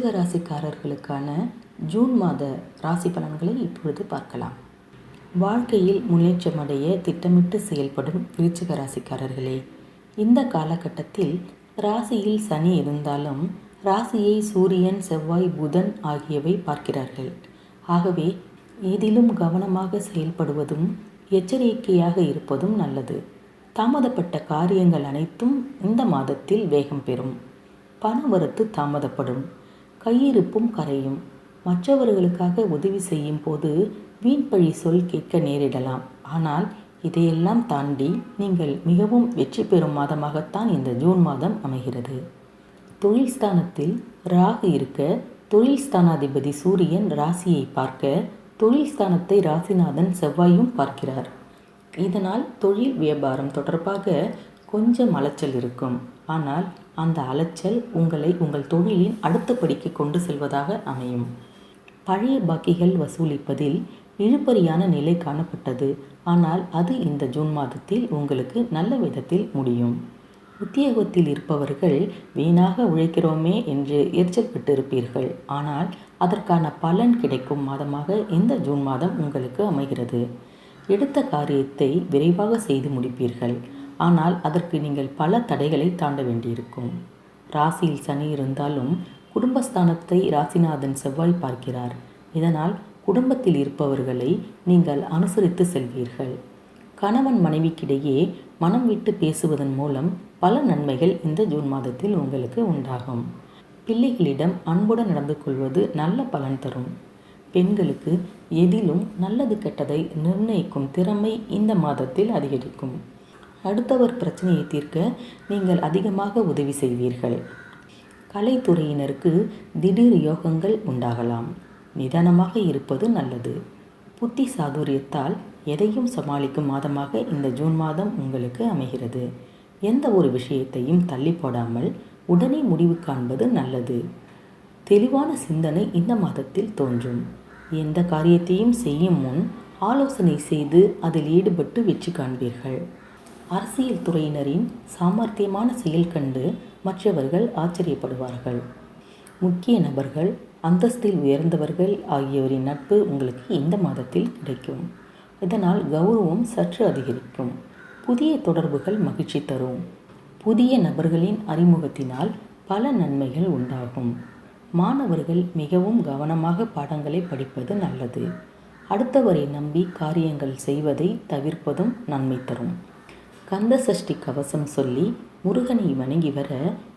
விருச்சிக ராசிக்காரர்களுக்கான ஜூன் மாத ராசி பலன்களை இப்பொழுது பார்க்கலாம். வாழ்க்கையில் முன்னேற்றம் அடைய திட்டமிட்டு செயல்படும் விருச்சிக ராசிக்காரர்களே இந்த காலகட்டத்தில் ராசியில் சனி இருந்தாலும் ராசியை சூரியன் செவ்வாய் புதன் ஆகியவை பார்க்கிறார்கள். ஆகவே எதிலும் கவனமாக செயல்படுவதும் எச்சரிக்கையாக இருப்பதும் நல்லது. தாமதப்பட்ட காரியங்கள் அனைத்தும் இந்த மாதத்தில் வேகம் பெறும். பணவரத்து தாமதப்படும். கையிருப்பும் கரையும். மற்றவர்களுக்காக உதவி செய்யும் போது வீண்பழி சொல் கேட்க நேரிடலாம். ஆனால் இதையெல்லாம் தாண்டி நீங்கள் மிகவும் வெற்றி பெறும் மாதமாகத்தான் இந்த ஜூன் மாதம் அமைகிறது. தொழில் ஸ்தானத்தில் ராகு இருக்க தொழில் ஸ்தானாதிபதி சூரியன் ராசியை பார்க்க தொழில் ஸ்தானத்தை ராசிநாதன் செவ்வாயும் பார்க்கிறார். இதனால் தொழில் வியாபாரம் தொடர்பாக கொஞ்சம் அலைச்சல் இருக்கும். ஆனால் அந்த அலைச்சல் உங்களை உங்கள் தொழிலின் அடுத்த படிக்கு கொண்டு செல்வதாக அமையும். பழைய பாக்கிகள் வசூலிப்பதில் இழுபறியான நிலை காணப்பட்டது. ஆனால் அது இந்த ஜூன் மாதத்தில் உங்களுக்கு நல்ல விதத்தில் முடியும். உத்தியோகத்தில் இருப்பவர்கள் வீணாக உழைக்கிறோமே என்று எரிச்சல் பெற்றிருப்பீர்கள் ஆனால் அதற்கான பலன் கிடைக்கும் மாதமாக இந்த ஜூன் மாதம் உங்களுக்கு அமைகிறது. எடுத்த காரியத்தை விரைவாக செய்து முடிப்பீர்கள். ஆனால் அதற்கு நீங்கள் பல தடைகளை தாண்ட வேண்டியிருக்கும். ராசியில் சனி இருந்தாலும் குடும்பஸ்தானத்தை ராசிநாதன் செவ்வாய் பார்க்கிறார். இதனால் குடும்பத்தில் இருப்பவர்களை நீங்கள் அனுசரித்து செல்வீர்கள். கணவன் மனைவிக்கிடையே மனம் விட்டு பேசுவதன் மூலம் பல நன்மைகள் இந்த ஜூன் மாதத்தில் உங்களுக்கு உண்டாகும். பிள்ளைகளிடம் அன்புடன் நடந்து கொள்வது நல்ல பலன் தரும். பெண்களுக்கு எதிலும் நல்லது கெட்டதை நிர்ணயிக்கும் திறமை இந்த மாதத்தில் அதிகரிக்கும். அடுத்தவர் பிரச்சனையை தீர்க்க நீங்கள் அதிகமாக உதவி செய்வீர்கள். கலைத்துறையினருக்கு திடீர் யோகங்கள் உண்டாகலாம். நிதானமாக இருப்பது நல்லது. புத்தி சாதுரியத்தால் எதையும் சமாளிக்கும் மாதமாக இந்த ஜூன் மாதம் உங்களுக்கு அமைகிறது. எந்த ஒரு விஷயத்தையும் தள்ளி போடாமல் உடனே முடிவு காண்பது நல்லது. தெளிவான சிந்தனை இந்த மாதத்தில் தோன்றும். எந்த காரியத்தையும் செய்யும் முன் ஆலோசனை செய்து அதில் ஈடுபட்டு வெற்றி காண்பீர்கள். அரசியல் துறையினரின் சாமர்த்தியமான செயல் கண்டு மற்றவர்கள் ஆச்சரியப்படுவார்கள். முக்கிய நபர்கள் அந்தஸ்தில் உயர்ந்தவர்கள் ஆகியோரின் நட்பு உங்களுக்கு இந்த மாதத்தில் கிடைக்கும்? இதனால் கௌரவம் சற்று அதிகரிக்கும். புதிய தொடர்புகள் மகிழ்ச்சி தரும். புதிய நபர்களின் அறிமுகத்தினால் பல நன்மைகள் உண்டாகும். மாணவர்கள் மிகவும் கவனமாக பாடங்களை படிப்பது நல்லது. அடுத்தவரை நம்பி காரியங்கள் செய்வதை தவிர்ப்பதும் நன்மை தரும். கந்த சஷ்டி கவசம் சொல்லி முருகனை வணங்கி வர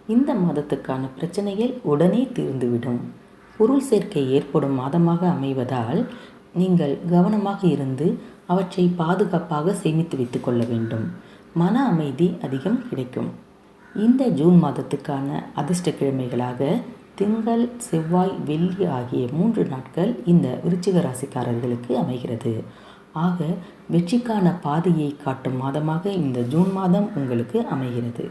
இந்த மாதத்துக்கான பிரச்சனைகள் உடனே தீர்ந்துவிடும். பொருள் சேர்க்கை ஏற்படும் மாதமாக அமைவதால் நீங்கள் கவனமாக இருந்து அவற்றை பாதுகாப்பாக சேமித்து வைத்துக் கொள்ள வேண்டும். மன அமைதி அதிகம் கிடைக்கும். இந்த ஜூன் மாதத்துக்கான அதிர்ஷ்ட கிழமைகளாக திங்கள் செவ்வாய் வெள்ளி ஆகிய மூன்று நாட்கள் இந்த விருச்சிக ராசிக்காரர்களுக்கு அமைகிறது. ஆக வெற்றிக்கான பாதையை காட்டும் மாதமாக இந்த ஜூன் மாதம் உங்களுக்கு அமைகிறது.